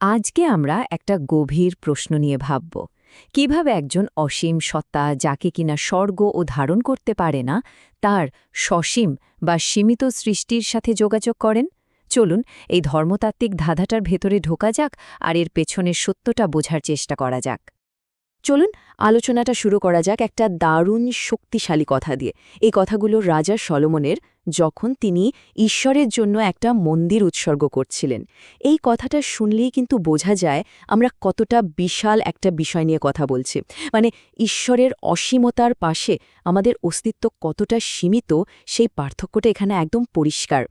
আজকে আমরা একটা গভীর প্রশ্ন নিয়ে ভাবব। কীভাবে একজন অসীম সত্তা যাকে কিনা স্বর্গ ও ধারণ করতে পারে না, তার সসীম বা সীমিত সৃষ্টির সাথে যোগাযোগ করেন? চলুন এই ধর্মতাত্ত্বিক ধাঁধাটার ভেতরে ঢোকা যাক আর এর পেছনের সত্যটা বোঝার চেষ্টা করা যাক। চলুন আলোচনাটা শুরু করা যাক একটা দারুণ শক্তিশালী কথা দিয়ে। এই কথাগুলো রাজা সলোমনের যখন তিনি ঈশ্বরের জন্য একটা মন্দির উৎসর্গ করছিলেন। এই কথাটা শুনলেই কিন্তু বোঝা যায় আমরা কতটা বিশাল একটা বিষয় নিয়ে কথা বলছি। মানে ঈশ্বরের অসীমতার পাশে আমাদের অস্তিত্ব কতটা সীমিত, সেই পার্থক্যটা এখানে একদম পরিষ্কার।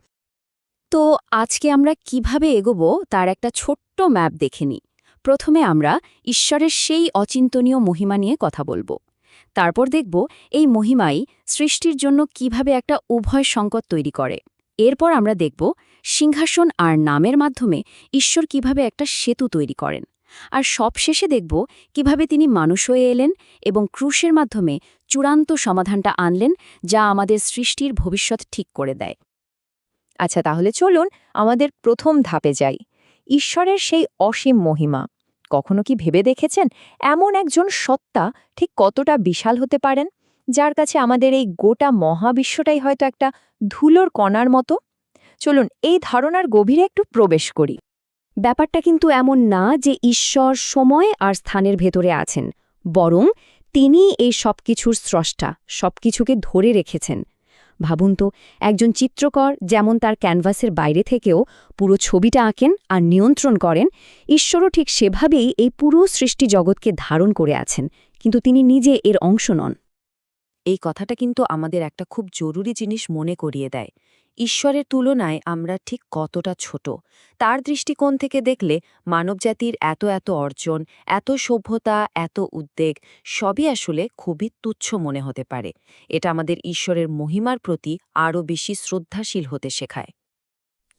তো আজকে আমরা কীভাবে এগোবো তার একটা ছোট্ট ম্যাপ দেখে নিই। প্রথমে আমরা ঈশ্বরের সেই অচিন্তনীয় মহিমা নিয়ে কথা বলব। তারপর দেখব এই মহিমাই সৃষ্টির জন্য কীভাবে একটা উভয় সংকট তৈরি করে। এরপর আমরা দেখব সিংহাসন আর নামের মাধ্যমে ঈশ্বর কীভাবে একটা সেতু তৈরি করেন। আর সবশেষে দেখব কীভাবে তিনি মানুষ হয়ে এলেন এবং ক্রুশের মাধ্যমে চূড়ান্ত সমাধানটা আনলেন যা আমাদের সৃষ্টির ভবিষ্যৎ ঠিক করে দেয়। আচ্ছা তাহলে চলুন আমাদের প্রথম ধাপে যাই। ঈশ্বরের সেই অসীম মহিমা। কখনো কি ভেবে দেখেছেন এমন একজন সত্তা ঠিক কতটা বিশাল হতে পারেন? যার কাছে আমাদের এই গোটা মহাবিশ্বটাই হয়তো একটা ধুলোর কণার মতো? চলুন, এই ধারণার গভীরে একটু প্রবেশ করি। ব্যাপারটা কিন্তু এমন না যে ঈশ্বর, সময় আর স্থানের ভেতরে আছেন। বরং তিনি এই সবকিছুর স্রষ্টা, সবকিছুকে ধরে রেখেছেন। ভাবুন তো, একজন চিত্রকর যেমন তার ক্যানভাসের বাইরে থেকেও পুরো ছবিটা আঁকেন আর নিয়ন্ত্রণ করেন, ঈশ্বরও ঠিক সেভাবেই এই পুরো সৃষ্টি জগৎকে ধারণ করে আছেন, কিন্তু তিনি নিজে এর অংশ নন। এই কথাটা কিন্তু আমাদের একটা খুব জরুরি জিনিস মনে করিয়ে দেয়। ঈশ্বরের তুলনায় আমরা ঠিক কতটা ছোট। তার দৃষ্টিকোণ থেকে দেখলে মানবজাতির এত এত অর্জন, এত সভ্যতা, এত উদ্বেগ, সবই আসলে খুবই তুচ্ছ মনে হতে পারে। এটা আমাদের ঈশ্বরের মহিমার প্রতি আরও বেশি শ্রদ্ধাশীল হতে শেখায়।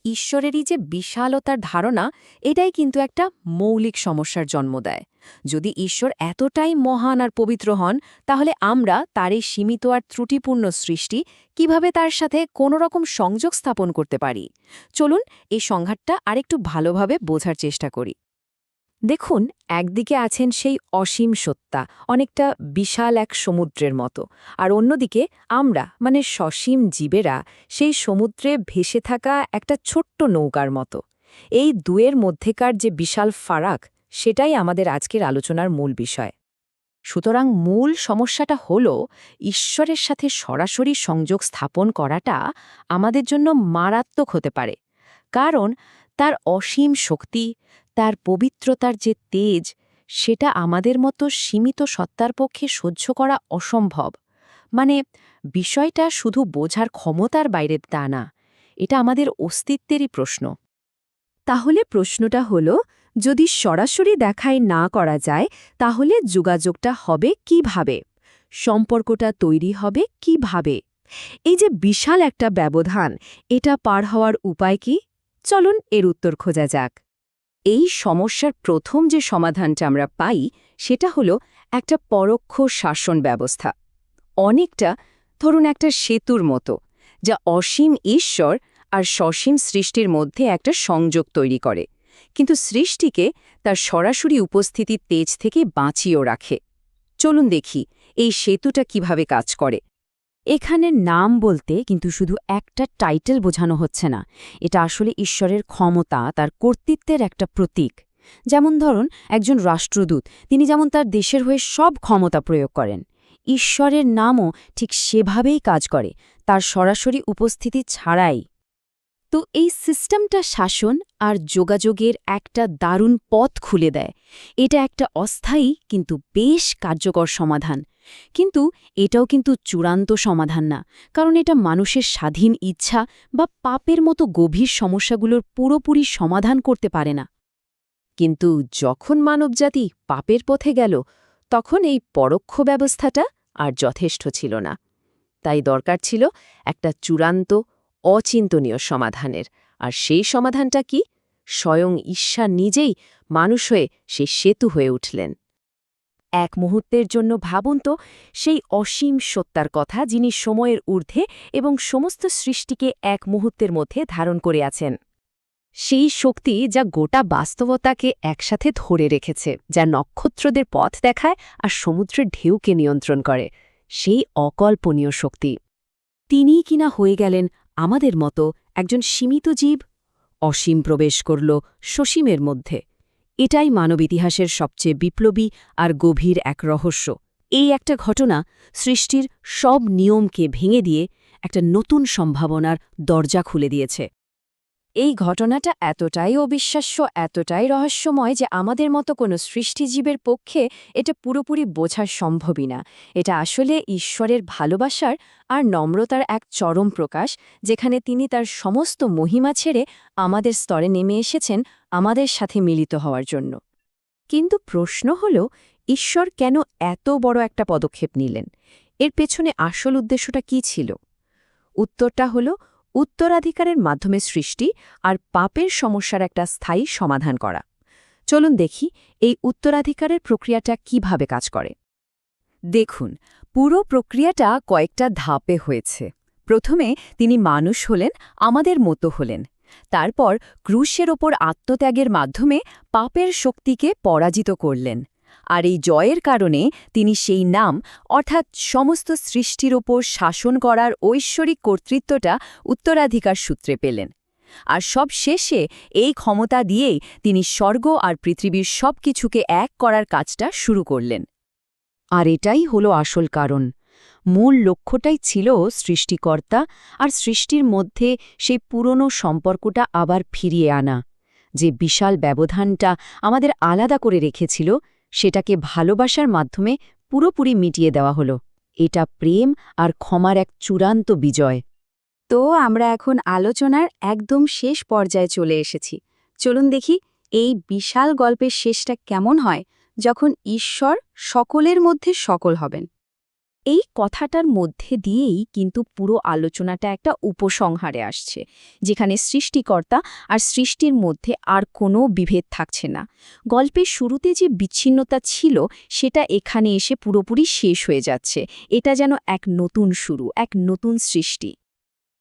ঈশ্বরেরই যে বিশালতার ধারণা, এটাই কিন্তু একটা মৌলিক সমস্যার জন্ম দেয়। যদি ঈশ্বর এতটাই মহান আর পবিত্র হন, তাহলে আমরা তার এই সীমিত আর ত্রুটিপূর্ণ সৃষ্টি কীভাবে তার সাথে কোনো রকম সংযোগ স্থাপন করতে পারি? চলুন এই সংঘাতটা আরেকটু ভালোভাবে বোঝার চেষ্টা করি। দেখুন, একদিকে আছেন সেই অসীম সত্তা, অনেকটা বিশাল এক সমুদ্রের মতো, আর অন্যদিকে আমরা মানে সসীম জীবেরা, সেই সমুদ্রে ভেসে থাকা একটা ছোট্ট নৌকার মতো। এই দুয়ের মধ্যেকার যে বিশাল ফারাক সেটাই আমাদের আজকের আলোচনার মূল বিষয়। সুতরাং মূল সমস্যাটা হল, ঈশ্বরের সাথে সরাসরি সংযোগ স্থাপন করাটা আমাদের জন্য মারাত্মক হতে পারে। কারণ, তার অসীম শক্তি, তার পবিত্রতার যে তেজ, সেটা আমাদের মতো সীমিত সত্তার পক্ষে সহ্য করা অসম্ভব। মানে বিষয়টা শুধু বোঝার ক্ষমতার বাইরে তা না, এটা আমাদের অস্তিত্বেরই প্রশ্ন। তাহলে প্রশ্নটা হল যদি সরাসরি দেখাই না করা যায়, তাহলে যোগাযোগটা হবে কীভাবে? সম্পর্কটা তৈরি হবে কীভাবে? এই যে বিশাল একটা ব্যবধান, এটা পার হওয়ার উপায় কি? চলুন এর উত্তর খোঁজা যাক। এই সমস্যার প্রথম যে সমাধানটা আমরা পাই, সেটা হলো একটা পরোক্ষ শাসন ব্যবস্থা। অনেকটা, ধরুন একটা সেতুর মতো, যা অসীম ঈশ্বর আর সসীম সৃষ্টির মধ্যে একটা সংযোগ তৈরি করে। কিন্তু সৃষ্টিকে তার সরাসরি উপস্থিতির তেজ থেকে বাঁচিয়েও রাখে। চলুন দেখি, এই সেতুটা কীভাবে কাজ করে। এখানে নাম বলতে কিন্তু শুধু একটা টাইটেল বোঝানো হচ্ছে না। এটা আসলে ঈশ্বরের ক্ষমতা, তার কর্তৃত্বের একটা প্রতীক। যেমন ধরুন, একজন রাষ্ট্রদূত, তিনি যেমন তার দেশের হয়ে সব ক্ষমতা প্রয়োগ করেন। ঈশ্বরের নামও ঠিক সেভাবেই কাজ করে, তার সরাসরি উপস্থিতি ছাড়াই। তো এই সিস্টেমটা শাসন আর যোগাযোগের একটা দারুণ পথ খুলে দেয়। এটা একটা অস্থায়ী কিন্তু বেশ কার্যকর সমাধান। কিন্তু এটাও কিন্তু চূড়ান্ত সমাধান না, কারণ এটা মানুষের স্বাধীন ইচ্ছা বা পাপের মতো গভীর সমস্যাগুলোর পুরোপুরি সমাধান করতে পারে না। কিন্তু যখন মানবজাতি পাপের পথে গেল, তখন এই পরোক্ষ ব্যবস্থাটা আর যথেষ্ট ছিল না। তাই দরকার ছিল একটা চূড়ান্ত অচিন্তনীয় সমাধানের। আর সেই সমাধানটা কি? স্বয়ং ঈশ্বর নিজেই মানুষ হয়ে সে সেতু হয়ে উঠলেন। এক মুহূর্তের জন্য ভাবুন তো, সেই অসীম সত্তার কথা যিনি সময়ের ঊর্ধ্বে এবং সমস্ত সৃষ্টিকে এক মুহূর্তের মধ্যে ধারণ করে আছেন। সেই শক্তি যা গোটা বাস্তবতাকে একসাথে ধরে রেখেছে, যা নক্ষত্রদের পথ দেখায় আর সমুদ্রের ঢেউকে নিয়ন্ত্রণ করে, সেই অকল্পনীয় শক্তি। তিনিই কিনা হয়ে গেলেন আমাদের মতো একজন সীমিত জীব অসীম প্রবেশ করল সসীমের মধ্যে। এটাই মানব ইতিহাসের সবচেয়ে বিপ্লবী আর গভীর এক রহস্য। এই একটা ঘটনা সৃষ্টির সব নিয়মকে ভেঙে দিয়ে একটা নতুন সম্ভাবনার দরজা খুলে দিয়েছে। এই ঘটনাটা এতটাই অবিশ্বাস্য, এতটাই রহস্যময় যে আমাদের মতো কোনো সৃষ্টিজীবের পক্ষে এটা পুরোপুরি বোঝা সম্ভবই না। এটা আসলে ঈশ্বরের ভালোবাসার আর নম্রতার এক চরম প্রকাশ, যেখানে তিনি তার সমস্ত মহিমা ছেড়ে আমাদের স্তরে নেমে এসেছেন আমাদের সাথে মিলিত হওয়ার জন্য। কিন্তু প্রশ্ন হল, ঈশ্বর কেন এত বড় একটা পদক্ষেপ নিলেন? এর পেছনে আসল উদ্দেশ্যটা কি ছিল? উত্তরটা হল উত্তরাধিকারের মাধ্যমে সৃষ্টি আর পাপের সমস্যার একটা স্থায়ী সমাধান করা। চলুন দেখি এই উত্তরাধিকারের প্রক্রিয়াটা কীভাবে কাজ করে। দেখুন, পুরো প্রক্রিয়াটা কয়েকটা ধাপে হয়েছে। প্রথমে তিনি মানুষ হলেন, আমাদের মতো হলেন। তারপর ক্রুশের ওপর আত্মত্যাগের মাধ্যমে পাপের শক্তিকে পরাজিত করলেন। আর এই জয়ের কারণে তিনি সেই নাম, অর্থাৎ সমস্ত সৃষ্টির ওপর শাসন করার ঐশ্বরিক কর্তৃত্বটা উত্তরাধিকার সূত্রে পেলেন। আর সব শেষে এই ক্ষমতা দিয়েই তিনি স্বর্গ আর পৃথিবীর সব কিছুকে এক করার কাজটা শুরু করলেন। আর এটাই হলো আসল কারণ। মূল লক্ষ্যটাই ছিল সৃষ্টিকর্তা আর সৃষ্টির মধ্যে সেই পুরনো সম্পর্কটা আবার ফিরিয়ে আনা। যে বিশাল ব্যবধানটা আমাদের আলাদা করে রেখেছিল সেটাকে ভালোবাসার মাধ্যমে পুরোপুরি মিটিয়ে দেওয়া হলো। এটা প্রেম আর ক্ষমার এক চূড়ান্ত বিজয়। তো আমরা এখন আলোচনার একদম শেষ পর্যায়ে চলে এসেছি। চলুন দেখি এই বিশাল গল্পের শেষটা কেমন হয়, যখন ঈশ্বর সকলের মধ্যে সকল হবেন। এই কথাটার মধ্যে দিয়েই কিন্তু পুরো আলোচনাটা একটা উপসংহারে আসছে, যেখানে সৃষ্টিকর্তা আর সৃষ্টির মধ্যে আর কোনো বিভেদ থাকছে না। গল্পের শুরুতে যে বিচ্ছিন্নতা ছিল, সেটা এখানে এসে পুরোপুরি শেষ হয়ে যাচ্ছে। এটা যেন এক নতুন শুরু, এক নতুন সৃষ্টি।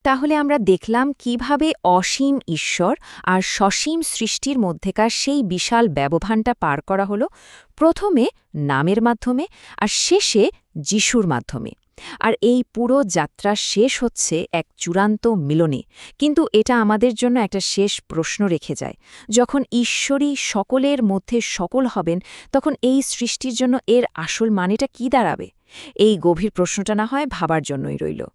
তাহলে আমরা দেখলাম কীভাবে অসীম ঈশ্বর আর সসীম সৃষ্টির মধ্যেকার সেই বিশাল ব্যবধানটা পার করা হলো। প্রথমে নামের মাধ্যমে, আর শেষে যিশুর মাধ্যমে। আর এই পুরো যাত্রা শেষ হচ্ছে এক চূড়ান্ত মিলনে। কিন্তু এটা আমাদের জন্য একটা শেষ প্রশ্ন রেখে যায়। যখন ঈশ্বরী সকলের মধ্যে সকল হবেন, তখন এই সৃষ্টির জন্য এর আসল মানেটা কি দাঁড়াবে? এই গভীর প্রশ্নটা না হয় ভাবার জন্যই রইল।